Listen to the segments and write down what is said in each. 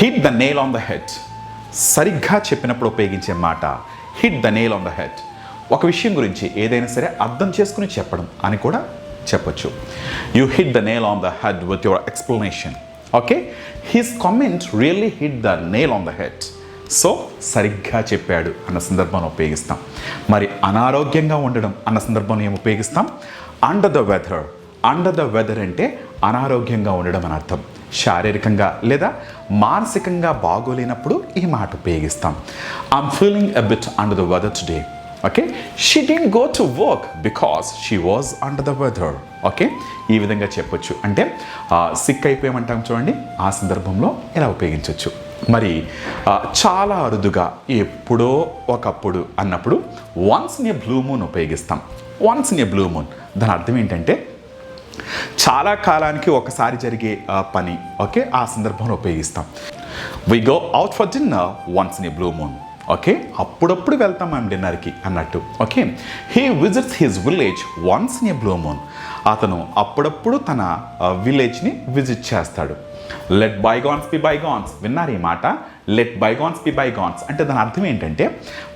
Hit the nail on the head సరిగ్గా చెప్పినప్పుడు ఉపయోగించే మాట hit the nail on the head ఒక విషయం గురించి ఏదైనా సరే అర్థం చేసుకుని చెప్పడం అని కూడా చెప్పొచ్చు. You hit the nail on the head with your explanation okay his comment really hit the nail on the head so సరిగ్గా చెప్పాడు అన్న సందర్భంలో ఉపయోగిస్తాం. మరి అనారోగ్యంగా ఉండడం అన్న సందర్భంలో ఏం ఉపయోగిస్తాం? Under the weather under the weather అంటే అనారోగ్యంగా ఉండడం అని అర్థం. శారీరకంగా లేదా మానసికంగా బాగోలేనప్పుడు ఈ మాట ఉపయోగిస్తాం. I'm feeling a bit under the weather today okay she did go to work because she was under the weather okay ఈ విధంగా చెప్పొచ్చు. అంటే సిక్ అయిపోయామంటాం చూడండి. ఆ సందర్భంలో ఇలా ఉపయోగించవచ్చు మరి చాలా అరుదుగా ఎప్పుడో ఒకప్పుడు అన్నప్పుడు once in a blue moon ఉపయోగిస్తాం. Once in a blue moon దాని అర్థం ఏంటంటే చాలా కాలానికి ఒకసారి జరిగే పని. ఓకే? ఆ సందర్భంలో ఉపయోగిస్తాం. We go out for dinner once in a blue moon okay? అప్పుడప్పుడు వెళ్తాం మేము డిన్నర్కి అన్నట్టు. Okay? He visits his village once in a blue moon అతను అప్పుడప్పుడు తన విలేజ్ని విజిట్ చేస్తాడు. లెట్ బైగాన్స్ బి బైగాన్స్ విన్నారు ఈ మాట? లెట్ బైగాన్స్ బి బైగాన్స్ అంటే దాని అర్థం ఏంటంటే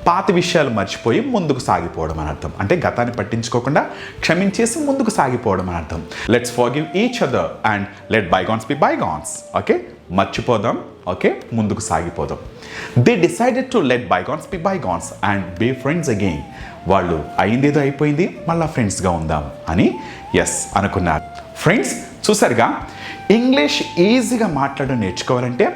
పాత విషయాలు మర్చిపోయి ముందుకు సాగిపోవడం అని అర్థం. అంటే గతాన్ని పట్టించుకోకుండా క్షమించేసి ముందుకు సాగిపోవడం అని అర్థం. Let's forgive each other and let bygones be bygones okay మర్చిపోదాం. Okay ముందుకు సాగిపోదాం. They decided to let bygones be bygones and be friends again వాళ్ళు అయిందేదో అయిపోయింది మళ్ళీ ఫ్రెండ్స్గా ఉందాం అని ఎస్ అనుకున్నారు. ఫ్రెండ్స్ చూసారుగా? ఇంగ్లీష్ ఈజీగా మాట్లాడడం నేర్చుకోవాలంటే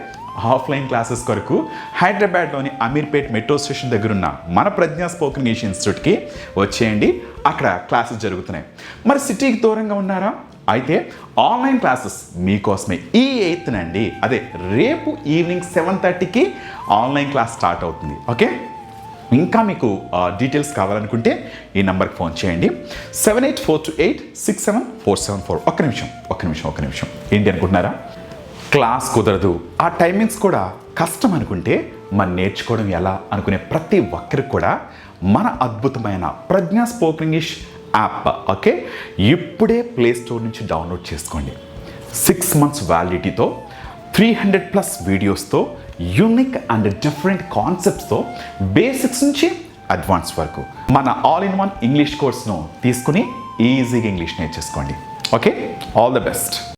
ఆఫ్లైన్ క్లాసెస్ కొరకు హైదరాబాద్లోని అమీర్పేట్ మెట్రో స్టేషన్ దగ్గర ఉన్న మన ప్రజ్ఞా స్పోకెన్ ఇంగ్లీష్ ఇన్స్టిట్యూట్కి వచ్చేయండి. అక్కడ క్లాసెస్ జరుగుతున్నాయి. మరి సిటీకి దూరంగా ఉన్నారా? అయితే ఆన్లైన్ క్లాసెస్ మీకోసమే ఈ ఎయిత్ నండి అదే రేపు ఈవినింగ్ సెవెన్ థర్టీకి ఆన్లైన్ క్లాస్ స్టార్ట్ అవుతుంది. ఓకే? ఇంకా మీకు డీటెయిల్స్ కావాలనుకుంటే ఈ నెంబర్కి ఫోన్ చేయండి. Seven eight four two eight six seven four seven four. ఒక్క నిమిషం ఒక్క నిమిషం ఒక్క నిమిషం. ఏంటి అనుకుంటున్నారా? క్లాస్ కుదరదు. ఆ టైమింగ్స్ కూడా కష్టం అనుకుంటే మనం నేర్చుకోవడం ఎలా అనుకునే ప్రతి ఒక్కరికి కూడా మన అద్భుతమైన Pragna spoken English app okay? ఇప్పుడే ప్లే స్టోర్ నుంచి డౌన్లోడ్ చేసుకోండి. సిక్స్ మంత్స్ వ్యాలిడిటీతో త్రీ హండ్రెడ్ ప్లస్ వీడియోస్తో యూనిక్ అండ్ డిఫరెంట్ కాన్సెప్ట్స్తో బేసిక్స్ నుంచి అడ్వాన్స్ వరకు. మన ఆల్ ఇన్ వన్ ఇంగ్లీష్ కోర్స్ను తీసుకుని ఈజీగా ఇంగ్లీష్ నేర్చేసుకోండి. ఓకే? All the best